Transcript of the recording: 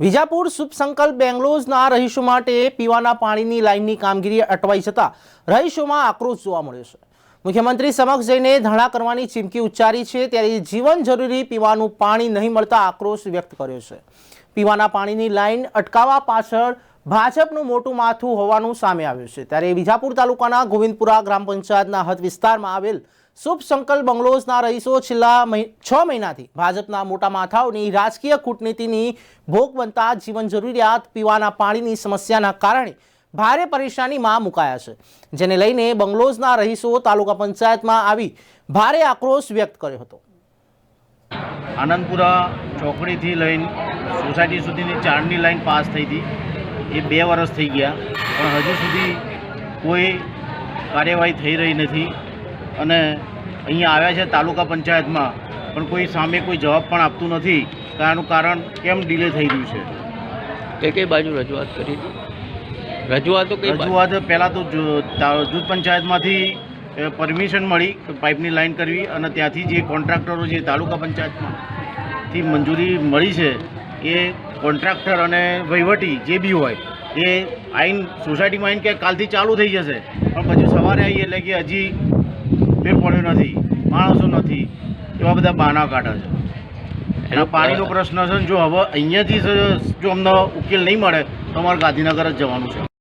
વિજાપુર શુભ બેંગ્લોરના રહીશો માટે પીવાના પાણીની લાઇનની કામગીરી અટવાઈ જતા રહીશોમાં આક્રોશ જોવા મળ્યો છે. મુખ્યમંત્રી સમક્ષ જઈને ધરણા કરવાની ચીમકી ઉચ્ચારી છે, ત્યારે જીવન જરૂરી પીવાનું પાણી નહીં મળતા આક્રોશ વ્યક્ત કર્યો છે. પીવાના પાણીની લાઇન અટકાવવા પાછળ ભાજપનું મોટું માથું હોવાનું સામે આવ્યું છે. ત્યારે વિજાપુર તાલુકાના ગોવિંદપુરા ગ્રામ પંચાયતના હદ વિસ્તારમાં આવેલ શુભ સંકલ્પ બંગલોઝના રહીશો છેલ્લા છ મહિનાથી. ભાજપના મોટા માથાઓની રાજકીય કૂટનીતિની ભોગ બનતા જીવન જરૂરિયાત પીવાના પાણીની સમસ્યાના કારણે ભારે પરેશાનીમાં મુકાયા છે. જેને લઈને બંગલોઝના રહીશો તાલુકા પંચાયતમાં આવી ભારે આક્રોશ વ્યક્ત કર્યો હતો. આનંદપુરા ચોકડીથી લઈને સોસાયટી સુધીની ચારની લાઈન પાસ થઈ હતી. એ બે વર્ષ થઈ ગયા. પણ હજુ સુધી કોઈ કાર્યવાહી થઈ રહી નથી. અને અહીંયા આવ્યા છે તાલુકા પંચાયતમાં પણ કોઈ સામે કોઈ જવાબ પણ આપતું નથી. આનું કારણ કેમ ડિલે થઈ રહ્યું છે? કઈ કઈ બાજુ રજૂઆત કરી? રજૂઆતો કઈ રજૂઆત પહેલાં તા- જૂથ પંચાયતમાંથી પરમિશન મળી પાઇપની લાઇન કરવી અને ત્યાંથી જે કોન્ટ્રાક્ટરો જે તાલુકા પંચાયતમાંથી મંજૂરી મળી છે એ કોન્ટ્રાક્ટર અને વહીવટી જે બી હોય એ આઈન સોસાયટીમાં આવીને કે કાલથી ચાલુ થઈ જશે. પણ પછી સવારે આવીએ એટલે કે હજી પડ્યો નથી માણસો નથી એવા બધા બહાના કાઢે છે. એના પાણીનો પ્રશ્ન છે જો હવે અહીંયાથી જો અમને ઉકેલ નહીં મળે તો અમારે ગાંધીનગર જ જવાનું છે.